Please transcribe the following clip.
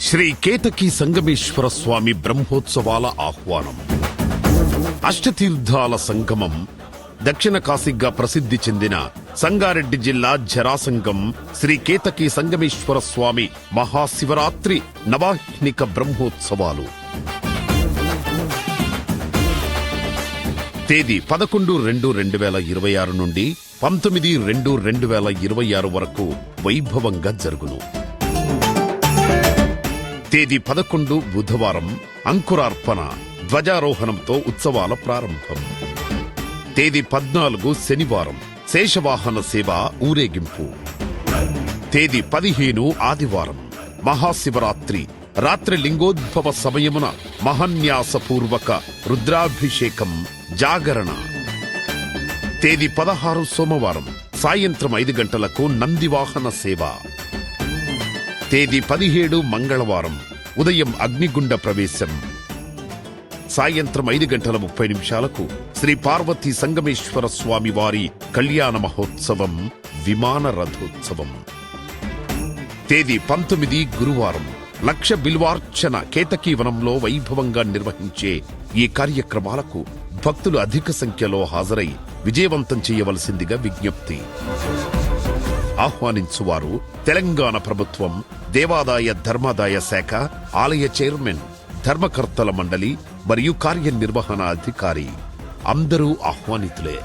శ్రీ కేతకి సంగమేశ్వర స్వామి బ్రహ్మోత్సవాల ఆహ్వానం. అష్టతీర్థాల సంగమం దక్షిణ కాశీగా ప్రసిద్ధి చెందిన సంగారెడ్డి జిల్లా జరాసంగం శ్రీ కేతకి సంగమేశ్వర స్వామి మహాశివరాత్రి నవాహ్నిక బ్రహ్మోత్సవాలు. తేదీ పదకొండు రెండు రెండు వేల ఇరవై ఆరు నుండి పంతొమ్మిది రెండు రెండు వేల ఇరవై ఆరు వరకు వైభవంగా జరుగును. తేదీ పదకొండు బుధవారం అంకురార్పణ ధ్వజారోహణంతో ఉత్సవాల ప్రారంభం. తేదీ పద్నాలుగు శనివారం శేషవాహన సేవ ఊరేగింపు. తేదీ పదిహేను ఆదివారం మహాశివరాత్రి రాత్రి లింగోద్భవ సమయమున మహన్యాసపూర్వక రుద్రాభిషేకం జాగరణ. తేదీ పదహారు సోమవారం సాయంత్రం ఐదు గంటలకు నందివాహన సేవ. తేదీ పదిహేడు మంగళవారం ఉదయం అగ్నిగుండ ప్రవేశం. సాయంత్రం ఐదు గంటల ముప్పై నిమిషాలకు శ్రీ పార్వతీ సంగమేశ్వర స్వామి వారి కళ్యాణ మహోత్సవం విమాన రథోత్సవం. తేదీ పంతొమ్మిది గురువారం లక్ష బిల్వార్చన కేతకీ వనంలో వైభవంగా నిర్వహించే ఈ కార్యక్రమాలకు భక్తులు అధిక సంఖ్యలో హాజరై విజయవంతం చేయవలసిందిగా విజ్ఞప్తి. ఆహ్వానించువారు తెలంగాణ ప్రభుత్వం దేవాదాయ ధర్మాదాయ శాఖ ఆలయ చైర్మన్ ధర్మకర్తల మండలి మరియు కార్యనిర్వహణ అధికారి అందరూ ఆహ్వానితులే.